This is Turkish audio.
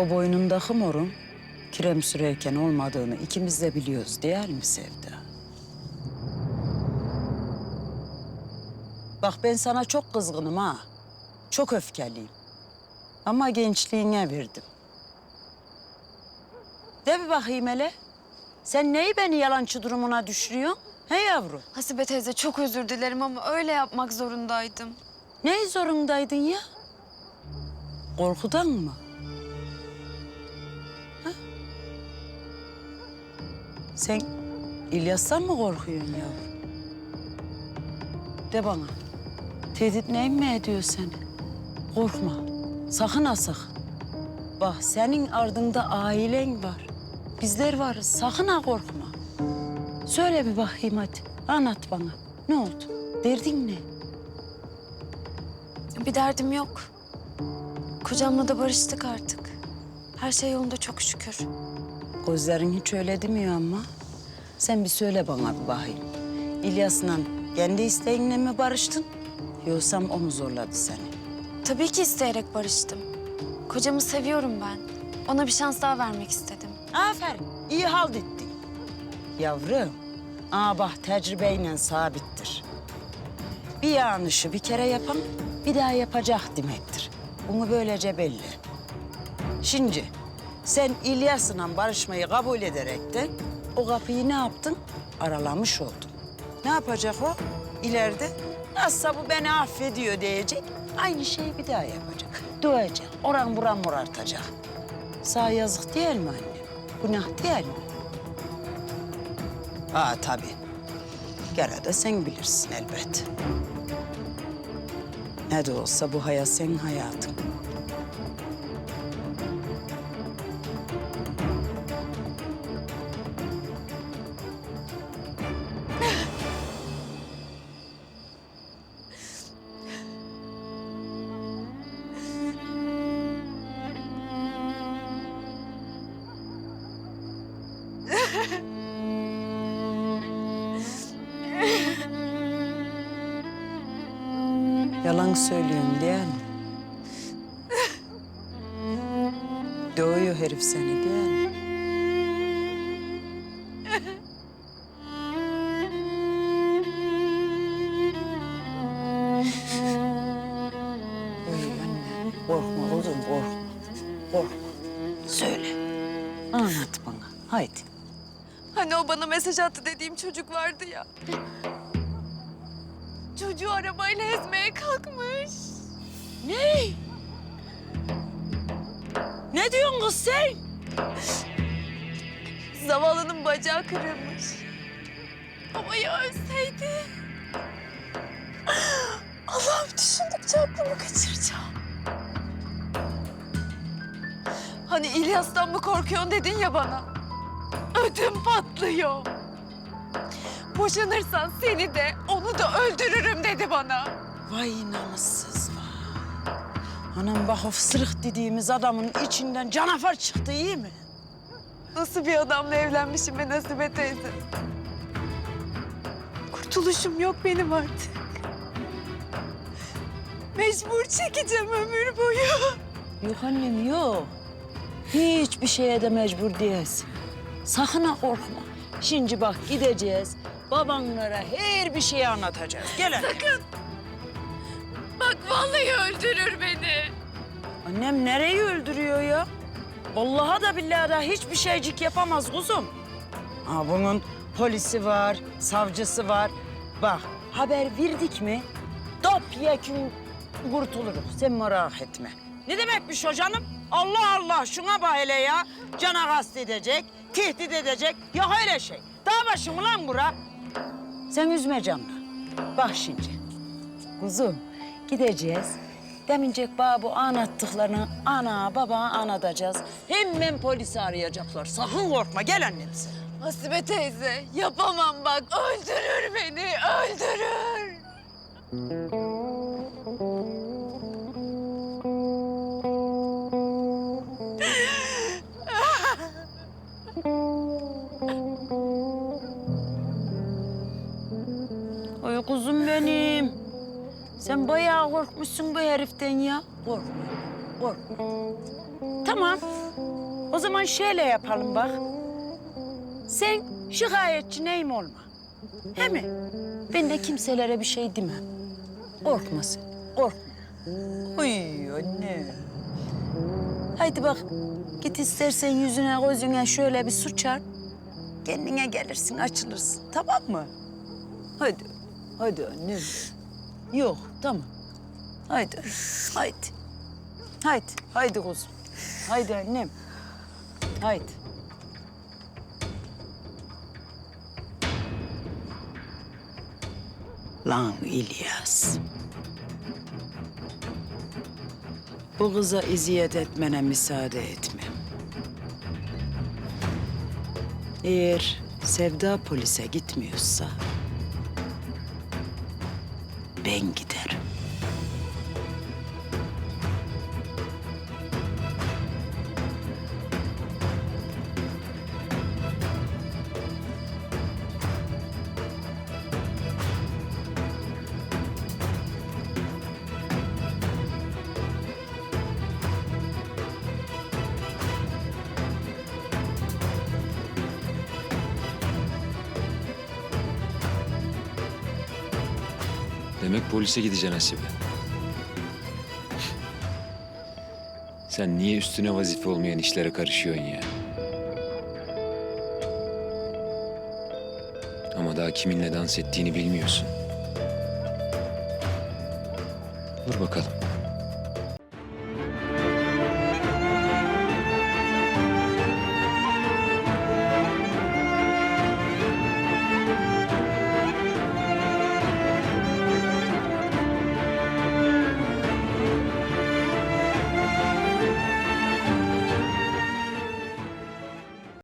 O boynundaki morun kirem sürerken olmadığını ikimiz de biliyoruz değil mi Sevda? Bak ben sana çok kızgınım ha. Çok öfkeliyim. Ama gençliğine verdim. De bir bakayım hele. Sen neyi beni yalancı durumuna düşürüyorsun? He yavrum? Hasibe teyze çok özür dilerim ama öyle yapmak zorundaydım. Ne zorundaydın ya? Korkudan mı? Sen İlyas'tan mı korkuyorsun yavrum? De bana. Tehdit neyin mi ediyor seni? Korkma. Sakın ha sakın. Bak senin ardında ailen var. Bizler varız. Sakın ha korkma. Söyle bir bakayım hadi. Anlat bana. Ne oldu? Derdin ne? Bir derdim yok. Kocamla da barıştık artık. Her şey yolunda çok şükür. Gözlerin hiç öyle demiyor ama. Sen bir söyle bana bir bakayım. İlyas'la kendi isteğinle mi barıştın? Yoksa o mu zorladı seni? Tabii ki isteyerek barıştım. Kocamı seviyorum ben. Ona bir şans daha vermek istedim. Aferin, iyi halt ettin. Yavrum, aa bak tecrübeyle sabittir. Bir yanlışı bir kere yapan bir daha yapacak demektir. Bunu böylece belli. Şimdi sen İlyas'la barışmayı kabul ederekten o kapıyı ne yaptın? Aralamış oldun. Ne yapacak o? İleride nasılsa bu beni affediyor diyecek. Aynı şeyi bir daha yapacak. Dövecek, oran buran morartacak. Sağ yazık değil mi anne? Günah değil mi? Aa tabii. Gene de sen bilirsin elbet. Ne de olsa bu hayat senin hayatın. Yalan söylüyorsun değil? Doğuyor herif seni değil mi? Uy anne, korkma oğlum. Söyle. Anlat bana. Haydi. Hani o bana mesaj attı dediğim çocuk vardı ya. Çocuğu arabayla ezmeye kalkmış. Ne? Ne diyorsun kız sen? Zavallının bacağı kırılmış. Ama ya ölseydi? Allah'ım düşündükçe aklımı kaçıracağım. Hani İlyas'tan mı korkuyorsun dedin ya bana. Ödüm patlıyor. Boşanırsan seni de onu da öldürürüm dedi bana. Vay namussuz vay. Anam bak o sırık dediğimiz adamın içinden canavar çıktı iyi mi? Nasıl bir adamla evlenmişim ben Asibe teyze. Kurtuluşum yok benim artık. Mecbur çekeceğim ömür boyu. Yok annem yok. Hiçbir şeye de mecbur değilsin. Sakın ha korkma. Şimdi bak gideceğiz. Babanlara her bir şeyi anlatacağız. Gel annem. Sakın. Bak vallahi öldürür beni. Annem nereyi öldürüyor ya? Vallahi da billahi da hiçbir şeycik yapamaz kuzum. Ha bunun polisi var, savcısı var. Bak haber verdik mi topyekun kurtuluruz. Sen merak etme. Ne demekmiş o canım? Allah Allah şuna bak hele ya. Cana kastedecek, tehdit edecek. Yok öyle şey. Dağ başı lan bura? Sen üzme canını. Bak şimdi. Kuzum gideceğiz. Demincek bana bu anlattıklarını ana baba anlatacağız. Hemen polisi arayacaklar. Sakın korkma gel annem sen. Asibe teyze yapamam bak öldürür beni öldürür. Oy kuzum benim. Sen bayağı korkmuşsun bu heriften ya. Korkma. korkma. Tamam. O zaman şöyle yapalım bak. Sen şikayetçi neyim olma. He mi? Ben de kimselere bir şey demem. Korkma sen, korkma. Uy anne. Haydi bak, git istersen yüzüne gözüne şöyle bir su çarp. Kendine gelirsin, açılırsın. Tamam mı? Hadi, hadi anne. Yok, tamam. Haydi, haydi. Haydi, haydi kuzum. Haydi annem. Haydi. Lan İlyas. Bu kıza eziyet etmene müsaade etmem. Eğer Sevda polise gitmiyorsa ben giderim. Demek polise gideceksin Hasibe. Sen niye üstüne vazife olmayan işlere karışıyorsun ya? Ama daha kiminle dans ettiğini bilmiyorsun. Dur bakalım.